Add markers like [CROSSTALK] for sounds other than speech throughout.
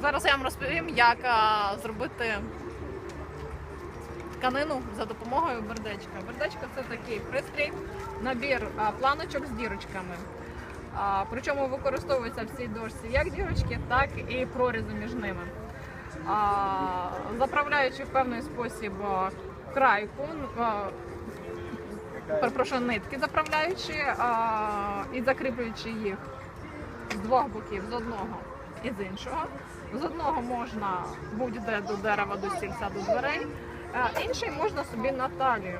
Зараз я вам розповім, як зробити тканину за допомогою бердечка. Бердечка це такий пристрій, набір планочок з дірочками. Причому використовується в цій дошці як дірочки, так і прорізи між ними. Заправляючи в певний спосіб крайку, перепрошую, нитки заправляючи і закріплюючи їх з двох боків, з одного і з іншого. З одного можна будь-де до дерева, до стільця, до дверей, а інший можна собі на талію.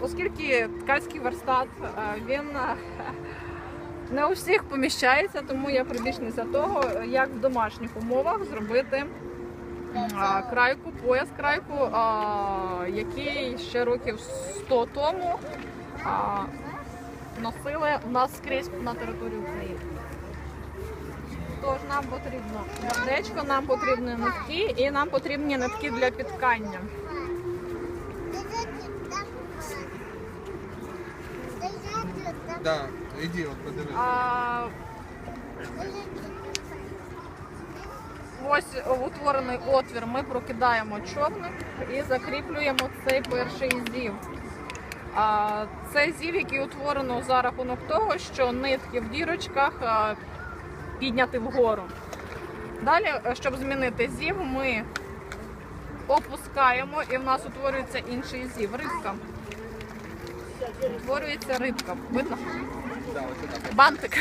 Оскільки ткацький верстат він не у всіх поміщається, тому я прибічниця того, як в домашніх умовах зробити крайку, пояс крайку, який ще років 100 тому носили в нас скрізь на території України. Тож нам потрібно сердечко, нам потрібні нитки і нам потрібні нитки для підткання. Да, іди, от подивись. А, ось утворений отвір ми прокидаємо човник і закріплюємо цей перший зів. А, це зів, який утворено за рахунок того, що нитки в дірочках підняти вгору. Далі, е, щоб змінити зів, ми опускаємо і в нас утворюється інший зів. Рибка. Утворюється рибка. Видно? Бантик.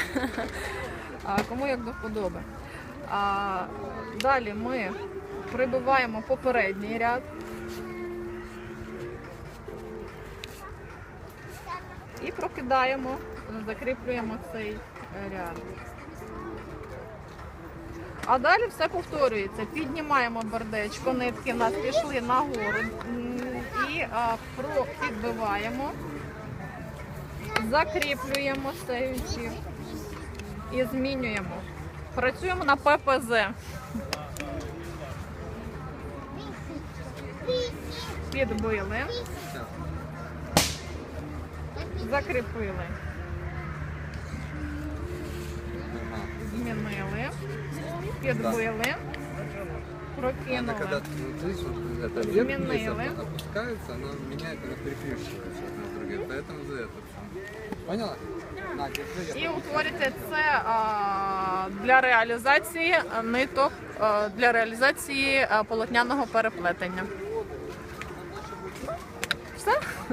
[LAUGHS] Кому як до вподоби. Далі ми прибиваємо попередній ряд. І прокидаємо, закріплюємо цей е, ряд. А далі все повторюється. Піднімаємо бердечко, нитки в нас пішли нагору і підбиваємо, закріплюємо стаючи і змінюємо. Працюємо на ППЗ. Підбили, закріпили, Ага. змінили, підбили, Она когда, прокинули. вот видишь, вот это вверх вниз Изменила. она опускается, она меняет, она переплющивается одна с другой. Поэтому за это. Поняла? На, держи, я І утворюється це а, для реалізації ниток, а, для реалізації а, полотняного переплетення.